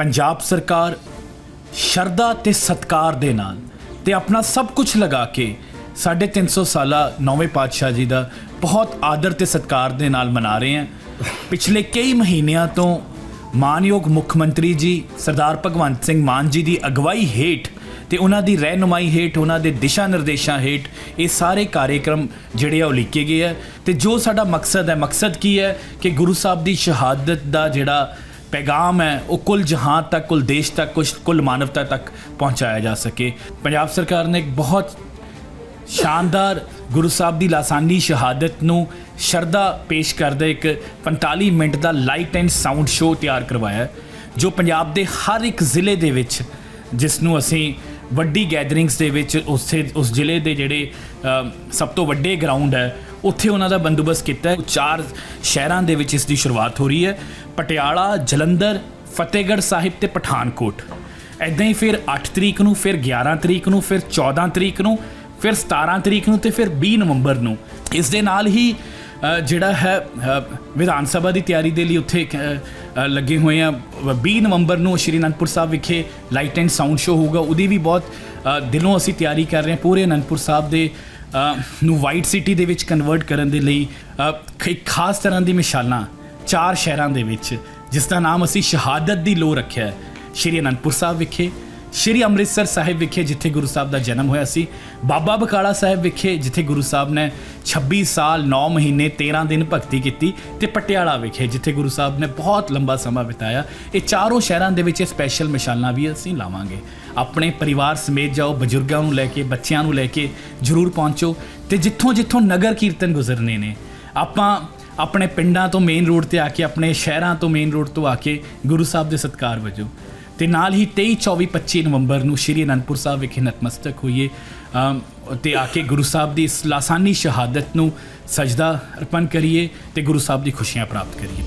ਪੰਜਾਬ ਸਰਕਾਰ ਸ਼ਰਧਾ ਤੇ ਸਤਕਾਰ ਦੇ ਨਾਲ ਤੇ ਆਪਣਾ ਸਭ ਕੁਝ ਲਗਾ ਕੇ ਸਾਢੇ ਤਿੰਨ ਸੌ ਸਾਲਾ ਨੌਵੇਂ ਪਾਤਸ਼ਾਹ ਜੀ ਦਾ ਬਹੁਤ ਆਦਰ ਤੇ ਸਤਕਾਰ ਦੇ ਨਾਲ ਮਨਾ ਰਹੇ ਹਾਂ ਪਿਛਲੇ ਕਈ ਮਹੀਨਿਆਂ ਤੋਂ ਮਾਨਯੋਗ ਮੁੱਖ ਮੰਤਰੀ ਜੀ ਸਰਦਾਰ ਭਗਵੰਤ ਸਿੰਘ ਮਾਨ ਜੀ ਦੀ ਅਗਵਾਈ ਹੇਠ ਤੇ ਉਹਨਾਂ ਦੀ ਰਹਿਨੁਮਾਈ ਹੇਠ, ਉਹਨਾਂ ਦੇ ਦਿਸ਼ਾ ਨਿਰਦੇਸ਼ਾਂ ਹੇਠ ਇਹ ਸਾਰੇ ਕਾਰਜਕ੍ਰਮ ਜਿਹੜੇ ਆ ਉਹ ਲਿਖੇ ਗਏ ਆ ਤੇ ਜੋ ਸਾਡਾ ਮਕਸਦ ਹੈ, ਮਕਸਦ ਕੀ ਹੈ ਕਿ ਗੁਰੂ ਸਾਹਿਬ ਦੀ ਸ਼ਹਾਦਤ ਦਾ ਜਿਹੜਾ ਪੈਗਾਮ ਹੈ, ਉਹ ਕੁੱਲ ਜਹਾਨ ਤੱਕ, ਕੁੱਲ ਦੇਸ਼ ਤੱਕ, ਕੁਛ ਕੁੱਲ ਮਾਨਵਤਾ ਤੱਕ ਪਹੁੰਚਾਇਆ ਜਾ ਸਕੇ। ਪੰਜਾਬ ਸਰਕਾਰ ਨੇ ਇੱਕ ਬਹੁਤ ਸ਼ਾਨਦਾਰ ਗੁਰੂ ਸਾਹਿਬ ਦੀ ਲਾਸਾਨੀ ਸ਼ਹਾਦਤ ਨੂੰ ਸ਼ਰਧਾ ਪੇਸ਼ ਕਰਦੇ ਇੱਕ 45 ਮਿੰਟ ਦਾ ਲਾਈਟ ਐਂਡ ਸਾਊਂਡ ਸ਼ੋਅ ਤਿਆਰ ਕਰਵਾਇਆ ਜੋ ਪੰਜਾਬ ਦੇ ਹਰ ਇੱਕ ਜ਼ਿਲ੍ਹੇ ਦੇ ਵਿੱਚ, ਜਿਸ ਨੂੰ ਅਸੀਂ ਵੱਡੀ ਗੈਦਰਿੰਗਸ ਦੇ ਵਿੱਚ, ਉਸੇ, ਉਸ ਜ਼ਿਲ੍ਹੇ ਦੇ ਜਿਹੜੇ ਸਭ ਤੋਂ ਵੱਡੇ ਗਰਾਊਂਡ ਹੈ ਉੱਥੇ ਉਹਨਾਂ ਦਾ ਬੰਦੋਬਸਤ ਕੀਤਾ ਹੈ। ਚਾਰ ਸ਼ਹਿਰਾਂ ਦੇ ਵਿੱਚ ਇਸ ਦੀ ਸ਼ੁਰੂਆਤ ਹੋ ਰਹੀ ਹੈ। ਪਟਿਆਲਾ, ਜਲੰਧਰ, ਫਤਿਹਗੜ੍ਹ ਸਾਹਿਬ ਤੇ ਪਠਾਨਕੋਟ। ਐਦਾਂ ਹੀ ਫਿਰ 8 ਤਰੀਕ ਨੂੰ, ਫਿਰ 11 ਤਰੀਕ ਨੂੰ, ਫਿਰ 14 ਤਰੀਕ ਨੂੰ, ਫਿਰ 17 ਤਰੀਕ ਨੂੰ ਤੇ ਫਿਰ 20 ਨਵੰਬਰ ਨੂੰ। ਇਸ ਦੇ ਨਾਲ ਹੀ ਜਿਹੜਾ ਹੈ ਵਿਧਾਨ ਸਭਾ ਦੀ ਤਿਆਰੀ ਦੇ ਲਈ ਉੱਥੇ ਲੱਗੇ ਹੋਏ ਆ। 20 ਨਵੰਬਰ ਨੂੰ ਸ਼੍ਰੀ ਅਨੰਦਪੁਰ ਸਾਹਿਬ ਵਿਖੇ ਲਾਈਟ ਐਂਡ ਸਾਊਂਡ ਸ਼ੋਅ ਹੋਊਗਾ। ਉਹਦੀ ਵੀ ਬਹੁਤ ਦਿਲੋਂ ਅਸੀਂ ਤਿਆਰੀ ਕਰ ਰਹੇ ਹਾਂ। ਪੂਰੇ ਅਨੰਦਪੁਰ ਸਾਹਿਬ ਦੇ ਨੂੰ ਵਾਈਟ ਸਿਟੀ ਦੇ ਵਿੱਚ ਕਨਵਰਟ ਕਰਨ ਦੇ ਲਈ ਅ, ਇੱਕ ਖਾਸ ਤਰ੍ਹਾਂ ਦੀ ਮਿਸਾਲਾਂ ਚਾਰ ਸ਼ਹਿਰਾਂ ਦੇ ਵਿੱਚ ਜਿਸ ਦਾ ਨਾਮ ਅਸੀਂ ਸ਼ਹਾਦਤ ਦੀ ਲੋ ਰੱਖਿਆ ਹੈ। ਸ਼੍ਰੀ ਅਨੰਦਪੁਰ ਸਾਹਿਬ ਵਿਖੇ ਸ਼੍ਰੀ ਅੰਮ੍ਰਿਤਸਰ ਸਾਹਿਬ ਵਿਖੇ ਜਿੱਥੇ ਗੁਰੂ ਸਾਹਿਬ ਦਾ ਜਨਮ ਹੋਇਆ ਸੀ, ਬਾਬਾ ਬਕਾਲਾ ਸਾਹਿਬ ਵਿਖੇ ਜਿੱਥੇ ਗੁਰੂ ਸਾਹਿਬ ਨੇ 26 ਸਾਲ 9 ਮਹੀਨੇ 13 ਦਿਨ ਭਗਤੀ ਕੀਤੀ ਤੇ ਪਟਿਆਲਾ ਵਿਖੇ ਜਿੱਥੇ ਗੁਰੂ ਸਾਹਿਬ ਨੇ ਬਹੁਤ ਲੰਬਾ ਸਮਾਂ ਬਿਤਾਇਆ। ਇਹ ਚਾਰੋਂ ਸ਼ਹਿਰਾਂ ਦੇ ਵਿੱਚ ਇਹ ਸਪੈਸ਼ਲ ਮਿਸਾਲਾਂ ਵੀ ਅਸੀਂ ਲਾਵਾਂਗੇ। ਆਪਣੇ ਪਰਿਵਾਰ ਸਮੇਤ ਜਾਓ, ਬਜ਼ੁਰਗਾਂ ਨੂੰ ਲੈ ਕੇ, ਬੱਚਿਆਂ ਨੂੰ ਲੈ ਕੇ ਜਰੂਰ ਪਹੁੰਚੋ ਤੇ ਜਿੱਥੋਂ ਜਿੱਥੋਂ ਨਗਰ ਕੀਰਤਨ ਗੁਜ਼ਰਨੇ ਨੇ, ਆਪਾਂ ਆਪਣੇ ਪਿੰਡਾਂ ਤੋਂ ਮੇਨ ਰੋਡ ਤੇ ਆ ਕੇ, ਆਪਣੇ ਸ਼ਹਿਰਾਂ ਤੋਂ ਮੇਨ ਰੋਡ ਤੋਂ ਆ ਕੇ ਗੁਰੂ ਸਾਹਿਬ ਦੇ ਸਤਕਾਰ ਵਜੋਂ ਤੇ ਨਾਲ ਹੀ 23 24 25 ਨਵੰਬਰ ਨੂੰ ਸ਼੍ਰੀ ਅਨੰਦਪੁਰ ਸਾਹਿਬ ਵਿਖੇ ਨਤਮਸਤਕ ਹੋਈਏ। ਅਮ, ਤੇ ਆ ਕੇ ਗੁਰੂ ਸਾਹਿਬ ਦੀ ਇਸ ਲਾਸਾਨੀ ਸ਼ਹਾਦਤ ਨੂੰ ਸਜਦਾ ਅਰਪਣ ਕਰੀਏ ਤੇ ਗੁਰੂ ਸਾਹਿਬ ਦੀ ਖੁਸ਼ੀਆਂ ਪ੍ਰਾਪਤ ਕਰੀਏ।